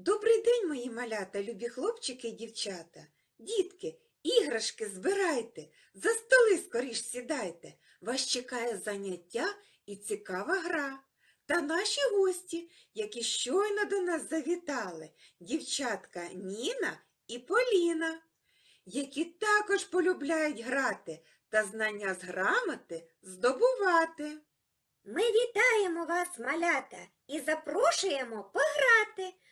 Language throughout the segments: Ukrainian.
Добрий день, мої малята, любі хлопчики і дівчата. Дітки, іграшки збирайте, за столи скоріш сідайте. Вас чекає заняття і цікава гра. Та наші гості, які щойно до нас завітали, дівчатка Ніна і Поліна, які також полюбляють грати та знання з грамоти здобувати. Ми вітаємо вас, малята, і запрошуємо пограти.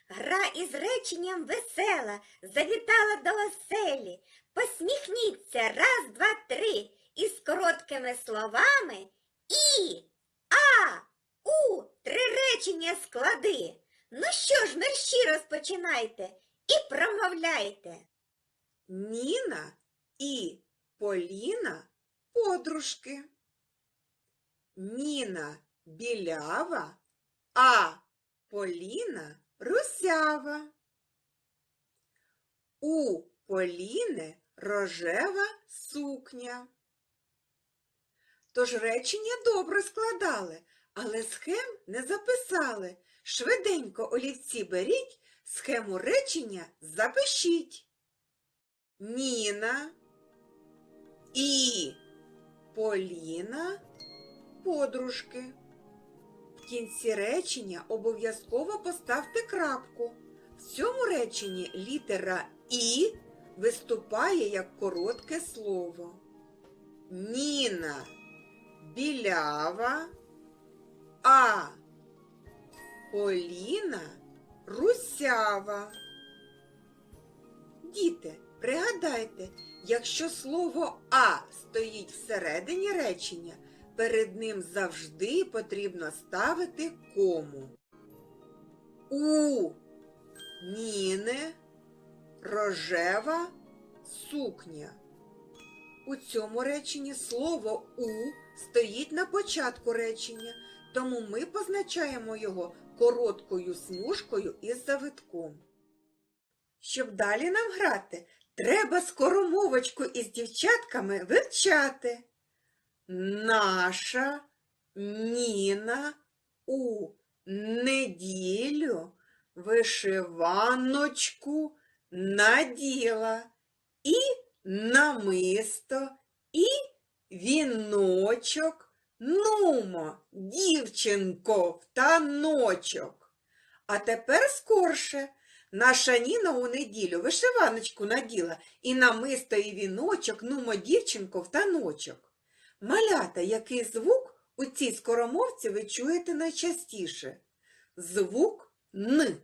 Гра із реченням весела завітала до оселі. Посміхніться раз, два, три із короткими словами І, А, У три речення склади. Ну що ж, мерщі розпочинайте і промовляйте. Ніна і Поліна подружки. Ніна білява, а Поліна русява. У Поліни рожева сукня. Тож речення добре складали, але схем не записали. Швиденько олівці беріть, схему речення запишіть. Ніна і Поліна подружки. Кінці речення обов'язково поставте крапку. В цьому реченні літера І виступає як коротке слово. Ніна білява, а Поліна русява. Діти, пригадайте, якщо слово А стоїть всередині речення, перед ним завжди потрібно ставити кому. У Ніни рожева сукня. У цьому реченні слово У стоїть на початку речення, тому ми позначаємо його короткою смужкою із завитком. Щоб далі нам грати, треба скоромовочку із дівчатками вивчати. Наша Ніна у неділю вишиваночку наділа і намисто, і віночок. Нумо, дівчинко, в таночок. А тепер скорше. Наша Ніна у неділю вишиваночку наділа і намисто і віночок, нумо, дівчинко, в таночок. Малята, який звук у цій скоромовці ви чуєте найчастіше? Звук Н.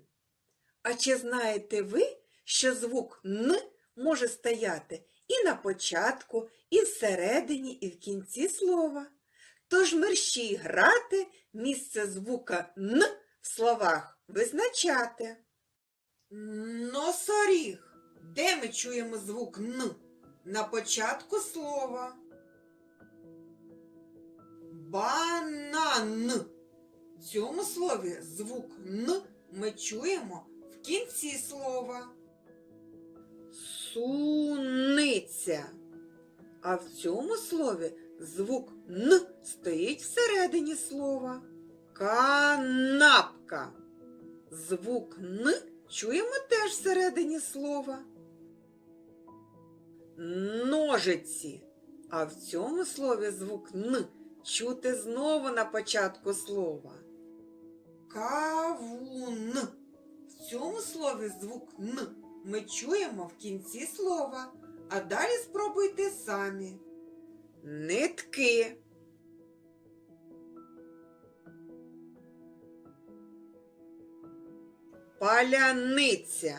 А чи знаєте ви, що звук Н може стояти і на початку, і всередині, і в кінці слова? Тож мерщій грати місце звука Н в словах визначати. Носоріг. Де ми чуємо звук Н? На початку слова. Банан. В цьому слові звук Н ми чуємо в кінці слова. Суниця. А в цьому слові звук Н стоїть всередині слова. Канапка. Звук Н чуємо теж всередині слова. Ножиці. А в цьому слові звук Н чути знову на початку слова. Кавун. В цьому слові звук Н ми чуємо в кінці слова, а далі спробуйте самі. Нитки. Паляниця.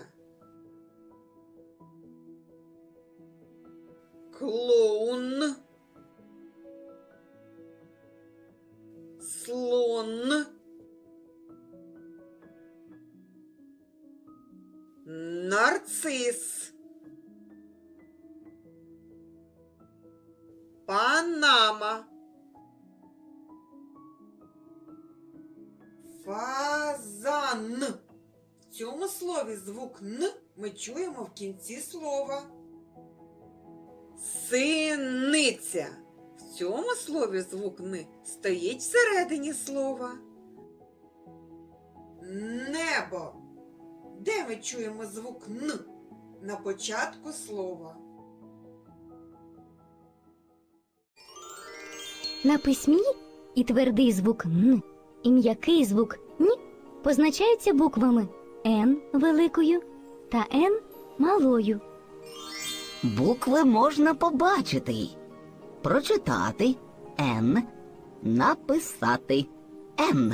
Клоун. Слон. Нарцис. Панама. Фазан. В цьому слові звук Н ми чуємо в кінці слова. Синиця. В цьому слові звук Н стоїть всередині слова. Небо. Де ми чуємо звук Н на початку слова? На письмі і твердий звук Н, і м'який звук Ні позначаються буквами Н великою та Н малою. Букви можна побачити, прочитати Н, написати Н.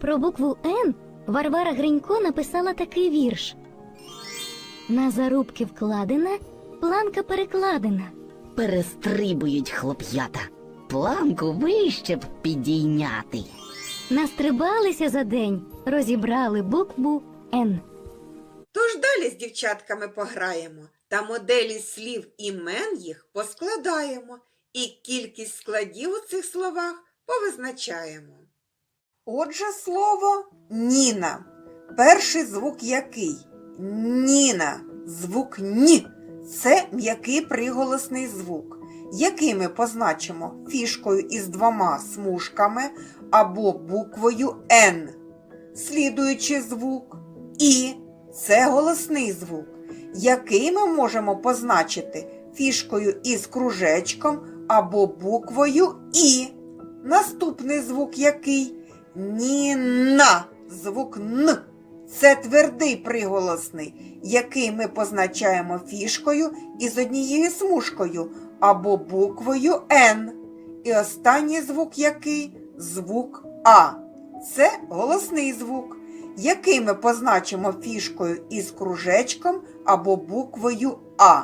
Про букву Н Варвара Гринько написала такий вірш. На зарубки вкладена, планка перекладена. Перестрибують хлоп'ята. Планку вище б підійняти. Настрибалися за день, розібрали букву Н. Тож далі з дівчатками пограємо та моделі слів імен їх поскладаємо і кількість складів у цих словах повизначаємо. Отже, слово Ніна. Перший звук який? Ніна. Звук Ні. Це м'який приголосний звук, який ми позначимо фішкою із двома смужками або буквою Н. Слідуючий звук І це голосний звук, який ми можемо позначити фішкою із кружечком або буквою І. Наступний звук який? Ніна. Звук Н. Це твердий приголосний, який ми позначаємо фішкою із однією смужкою або буквою Н. І останній звук який? Звук А. Це голосний звук, який ми позначимо фішкою із кружечком або буквою А.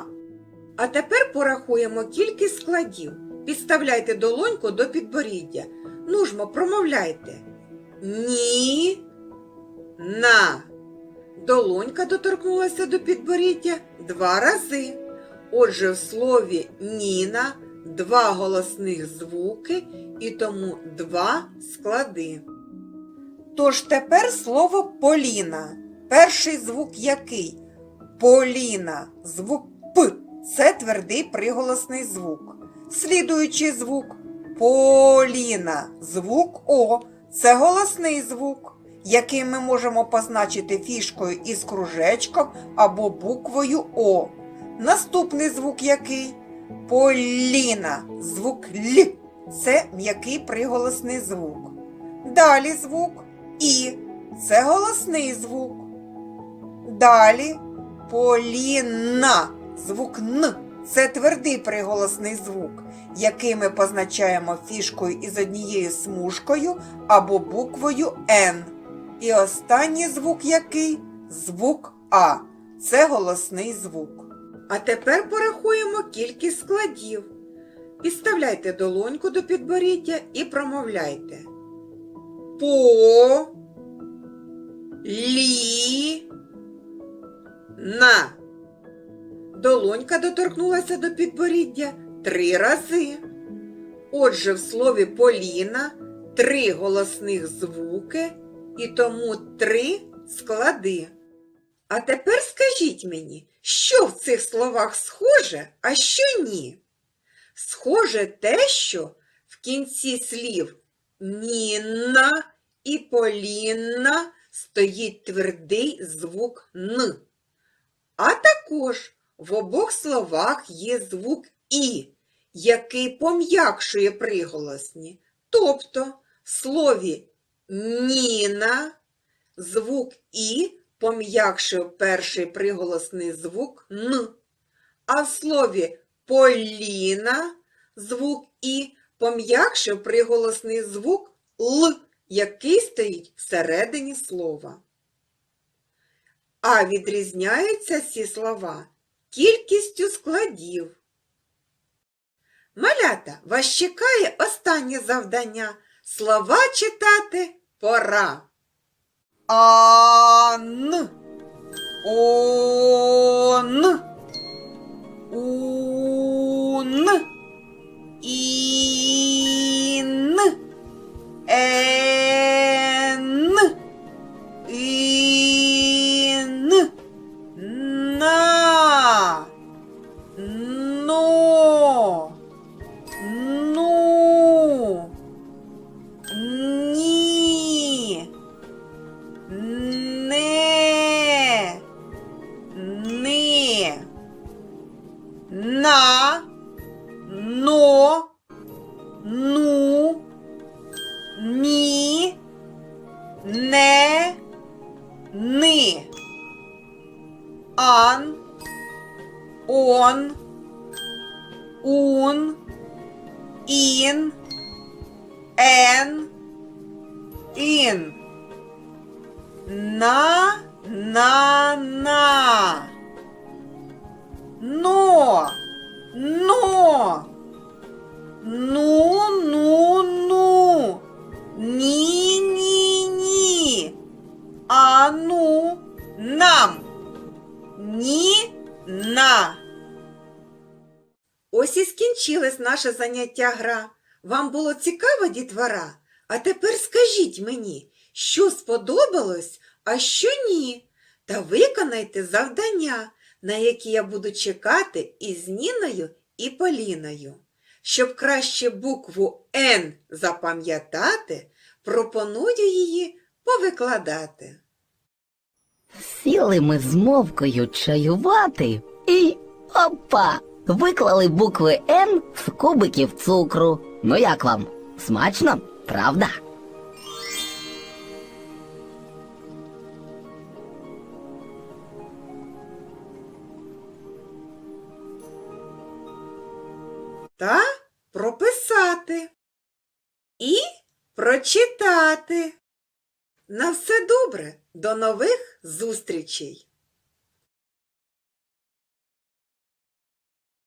А тепер порахуємо кількість складів. Підставляйте долоньку до підборіддя. Нужмо, промовляйте. Ні. На. Долонька доторкнулася до підборіддя два рази. Отже, в слові Ніна два голосних звуки і тому два склади. Тож тепер слово Поліна. Перший звук який? Поліна. Звук П. Це твердий приголосний звук. Слідуючий звук Поліна. Звук О. Це голосний звук, який ми можемо позначити фішкою із кружечком або буквою О. Наступний звук який? Поліна. Звук Л. Це м'який приголосний звук. Далі звук І. Це голосний звук. Далі Поліна. Звук Н. Це твердий приголосний звук, який ми позначаємо фішкою із однією смужкою або буквою Н. І останній звук який? Звук А. Це голосний звук. А тепер порахуємо кількість складів. Підставляйте долоньку до підборіддя і промовляйте. По лі на. Долонька доторкнулася до підборіддя три рази. Отже, в слові Поліна три голосних звуки і тому три склади. А тепер скажіть мені, що в цих словах схоже, а що ні? Схоже те, що в кінці слів Ніна і Полінна стоїть твердий звук Н. А також в обох словах є звук І, який пом'якшує приголосні. Тобто в слові Ніна звук І пом'якшує перший приголосний звук Н. А в слові Поліна звук І пом'якшує приголосний звук Л, який стоїть всередині слова. А відрізняються ці слова кількістю складів. Малята, вас чекає останнє завдання. Слова читати пора. an. On. Un. ун, ін, ен, ін. На, на, на. Но, но. Ну, ну, ну. Ні, ні, ні. А ну, нам. Ні, на. Ось і скінчилось наше заняття гра. Вам було цікаво, дітвора? А тепер скажіть мені, що сподобалось, а що ні. Та виконайте завдання, на які я буду чекати із Ніною і Поліною. Щоб краще букву Н запам'ятати, пропоную її повикладати. Сіли ми з мовкою чаювати і опа! Виклали букви Н з кубиків цукру. Ну як вам? Смачно, правда? та прописати і прочитати. На все добре, до нових зустрічей!